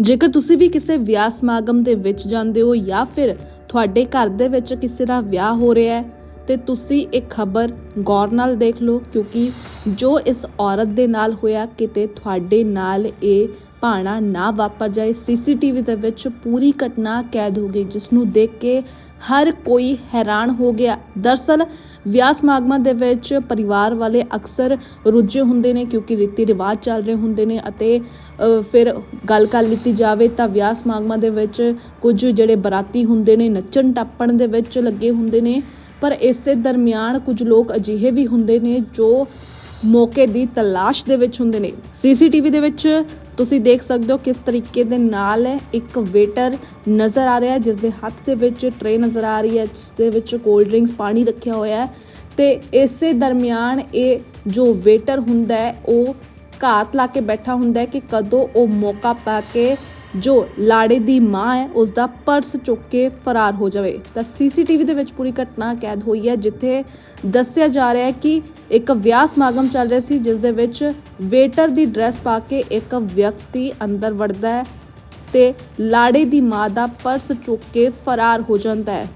ਜੇਕਰ ਤੁਸੀਂ ਵੀ ਕਿਸੇ ਵਿਆਹ ਸਮਾਗਮ ਦੇ ਵਿੱਚ ਜਾਂਦੇ ਹੋ ਜਾਂ ਫਿਰ ਤੁਹਾਡੇ ਘਰ ਦੇ ਵਿੱਚ ਕਿਸੇ ਦਾ ਵਿਆਹ ਹੋ ਰਿਹਾ ਹੈ, ਤੇ ਤੁਸੀਂ ਇਹ ਖਬਰ ਗੌਰ ਨਾਲ ਦੇਖ ਲਓ, ਕਿਉਂਕਿ ਜੋ ਇਸ ਔਰਤ ਦੇ ਨਾਲ ਹੋਇਆ, ਕਿਤੇ ਤੁਹਾਡੇ ਨਾਲ ਇਹ ਭਾਣਾ ਨਾ ਵਾਪਰ ਜਾਏ। ਸੀਸੀਟੀਵੀ ਦੇ ਵਿੱਚ ਪੂਰੀ ਘਟਨਾ ਕੈਦ ਹੋ ਗਈ ਜਿਸ ਨੂੰ ਦੇਖ ਕੇ ਹਰ ਕੋਈ ਹੈਰਾਨ ਹੋ ਗਿਆ। ਦਰਸਲ ਵਿਆਹ ਸਮਾਗਮਾਂ ਦੇ ਵਿੱਚ ਪਰਿਵਾਰ ਵਾਲੇ ਅਕਸਰ ਰੁੱਝੇ ਹੁੰਦੇ ਨੇ ਕਿਉਂਕਿ ਰੀਤੀ ਰਿਵਾਜ ਚੱਲ ਰਹੇ ਹੁੰਦੇ ਨੇ ਅਤੇ ਫਿਰ ਗੱਲ ਕਰ ਲਿੱਤੀ ਜਾਵੇ ਤਾਂ ਵਿਆਹ ਸਮਾਗਮਾਂ ਦੇ ਵਿੱਚ ਕੁਝ ਜਿਹੜੇ ਬਰਾਤੀ ਹੁੰਦੇ ਨੇ, ਨੱਚਣ ਟੱਪਣ ਦੇ ਵਿੱਚ ਲੱਗੇ ਹੁੰਦੇ ਨੇ, ਪਰ ਇਸੇ ਦਰਮਿਆਨ ਕੁਝ ਲੋਕ ਅਜਿਹੇ ਵੀ ਹੁੰਦੇ ਨੇ ਜੋ ਮੌਕੇ ਦੀ ਤਲਾਸ਼ ਦੇ ਵਿੱਚ ਹੁੰਦੇ ਨੇ। ਸੀਸੀਟੀਵੀ ਦੇ ਵਿੱਚ ਤੁਸੀਂ ਦੇਖ ਸਕਦੇ ਹੋ ਕਿਸ ਤਰੀਕੇ ਦੇ ਨਾਲ ਇੱਕ ਵੇਟਰ ਨਜ਼ਰ ਆ ਰਿਹਾ ਹੈ ਜਿਸ ਦੇ ਹੱਥ ਦੇ ਵਿੱਚ ਟਰੇ ਨਜ਼ਰ ਆ ਰਹੀ ਹੈ ਜਿਸ ਦੇ ਵਿੱਚ ਕੋਲਡ ਡਰਿੰਕਸ ਪਾਣੀ ਰੱਖਿਆ ਹੋਇਆ ਹੈ। ਤੇ ਇਸੇ ਦਰਮਿਆਨ ਇਹ ਜੋ ਵੇਟਰ ਹੁੰਦਾ ਹੈ, ਉਹ ਘਾਤ ਲਾ ਕੇ ਬੈਠਾ ਹੁੰਦਾ ਹੈ ਕਿ ਕਦੋਂ ਉਹ ਮੌਕਾ ਪਾ ਕੇ ਜੋ ਲਾੜੇ ਦੀ ਮਾਂ ਹੈ ਉਸ ਦਾ ਪਰਸ ਚੁੱਕ ਕੇ ਫਰਾਰ ਹੋ ਜਾਵੇ। ਤਾਂ ਸੀਸੀਟੀਵੀ ਦੇ ਵਿੱਚ ਪੂਰੀ ਘਟਨਾ ਕੈਦ ਹੋਈ ਹੈ, ਜਿੱਥੇ ਦੱਸਿਆ ਜਾ ਰਿਹਾ ਹੈ ਕਿ ਇੱਕ ਵਿਆਹ ਸਮਾਗਮ ਚੱਲ ਰਿਹਾ ਸੀ, ਜਿਸ ਦੇ ਵਿੱਚ ਵੇਟਰ ਦੀ ਡਰੈਸ ਪਾ ਕੇ ਇੱਕ ਵਿਅਕਤੀ ਅੰਦਰ ਵੜਦਾ ਹੈ ਤੇ ਲਾੜੇ ਦੀ ਮਾਂ ਦਾ ਪਰਸ ਚੁੱਕ ਕੇ ਫਰਾਰ ਹੋ ਜਾਂਦਾ ਹੈ।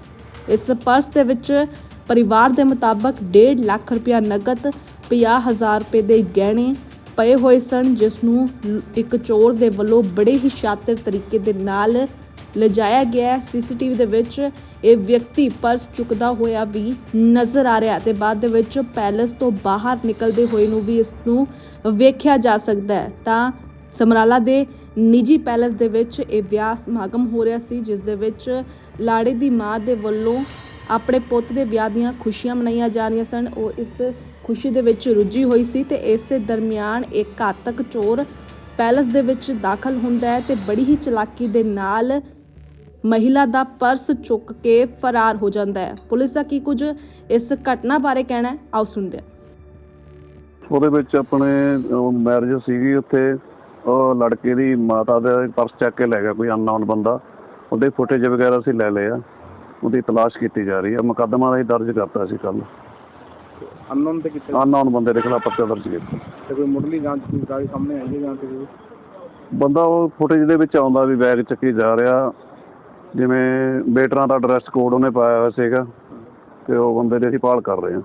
ਇਸ ਪਰਸ ਦੇ ਵਿੱਚ ਪਰਿਵਾਰ ਦੇ ਮੁਤਾਬਕ 1.5 ਲੱਖ ਰੁਪਇਆ ਨਕਦ 50000 ਰੁਪਏ ਦੇ ਗਹਿਣੇ ਪਏ ਹੋਏ ਸਨ ਜਿਸ ਨੂੰ ਇੱਕ ਚੋਰ ਦੇ ਵੱਲੋਂ ਬੜੇ ਹੀ ਸ਼ਾਤਰ ਤਰੀਕੇ ਦੇ ਨਾਲ ਲਿਜਾਇਆ ਗਿਆ ਹੈ। ਸੀਸੀਟੀਵੀ ਦੇ ਵਿੱਚ ਇਹ ਵਿਅਕਤੀ ਪਰਸ ਚੁੱਕਦਾ ਹੋਇਆ ਵੀ ਨਜ਼ਰ ਆ ਰਿਹਾ ਤੇ ਬਾਅਦ ਦੇ ਵਿੱਚ ਪੈਲਸ ਤੋਂ ਬਾਹਰ ਨਿਕਲਦੇ ਹੋਏ ਨੂੰ ਵੀ ਇਸ ਨੂੰ ਵੇਖਿਆ ਜਾ ਸਕਦਾ ਹੈ। ਤਾਂ ਸਮਰਾਲਾ ਦੇ ਨਿੱਜੀ ਪੈਲਸ ਦੇ ਵਿੱਚ ਇਹ ਵਿਆਹ ਸਮਾਗਮ ਹੋ ਰਿਹਾ ਸੀ, ਜਿਸ ਦੇ ਵਿੱਚ ਲਾੜੇ ਦੀ ਮਾਂ ਦੇ ਵੱਲੋਂ ਆਪਣੇ ਪੁੱਤ ਦੇ ਵਿਆਹ ਦੀਆਂ ਖੁਸ਼ੀਆਂ ਮਨਾਈਆਂ ਜਾ ਰਹੀਆਂ ਸਨ। ਉਹ ਇਸ ਖੁਸ਼ੀ ਦੇ ਵਿੱਚ ਰੁੱਝੀ ਹੋਈ ਸੀ ਤੇ ਇਸੇ ਦਰਮਿਆਨ ਇੱਕ ਘਾਤਕ ਚੋਰ ਪੈਲਸ ਦੇ ਵਿੱਚ ਦਾਖਲ ਹੁੰਦਾ ਹੈ ਤੇ ਬੜੀ ਹੀ ਚਲਾਕੀ ਦੇ ਨਾਲ ਮਹਿਲਾ ਦਾ ਪਰਸ ਚੁੱਕ ਕੇ ਫਰਾਰ ਹੋ ਜਾਂਦਾ ਹੈ। ਪੁਲਿਸ ਦਾ ਕੀ ਕੁਝ ਇਸ ਘਟਨਾ ਬਾਰੇ ਕਹਿਣਾ ਹੈ? ਆਓ ਸੁਣਦੇ ਹਾਂ। ਉਹਦੇ ਵਿੱਚ ਆਪਣੇ ਮੈਰਿਜ ਸੀਗੀ ਉੱਥੇ। ਉਹ ਲੜਕੇ ਦੀ ਮਾਤਾ ਦਾ ਪਰਸ ਚੱਕ ਕੇ ਲੈ ਗਿਆ ਕੋਈ ਅਨਨੋਨ ਬੰਦਾ। ਉਹਦੇ ਫੁਟੇਜ ਵਗੈਰਾ ਅਸੀਂ ਲੈ ਲਏ ਆ। ਉਹਦੀ ਤਲਾਸ਼ ਕੀਤੀ ਜਾ ਰਹੀ ਹੈ ਮੁਕੱਦਮਾ ਅਸੀਂ ਦਰਜ ਕਰਤਾ ਸੀ ਕੱਲ ਅਨਨੋਨ ਤੇ ਕਿਤੇ ਅਨਨੋਨ ਬੰਦੇ ਦੇ ਖਿਲਾਫ ਪਰਚਾ ਦਰਜ ਕੀਤਾ। ਤੇ ਕੋਈ ਮੁੱਢਲੀ ਜਾਂਚ ਦੀ ਕਾਗਜ਼ ਸਾਹਮਣੇ ਆਈ ਹੈ ਜਾਂ ਤੇ ਕੋਈ? ਬੰਦਾ ਉਹ ਫੁਟੇਜ ਦੇ ਵਿੱਚ ਆਉਂਦਾ ਵੀ ਬੈਗ ਚੱਕੀ ਜਾ ਰਿਹਾ। ਜਿਵੇਂ ਵੇਟਰਾਂ ਦਾ ਡਰੈਸ ਕੋਡ ਉਹਨੇ ਪਾਇਆ ਹੋਇਆ ਸੀਗਾ। ਤੇ ਉਹ ਬੰਦੇ ਦੀ ਅਸੀਂ ਭਾਲ ਕਰ ਰਹੇ ਹਾਂ।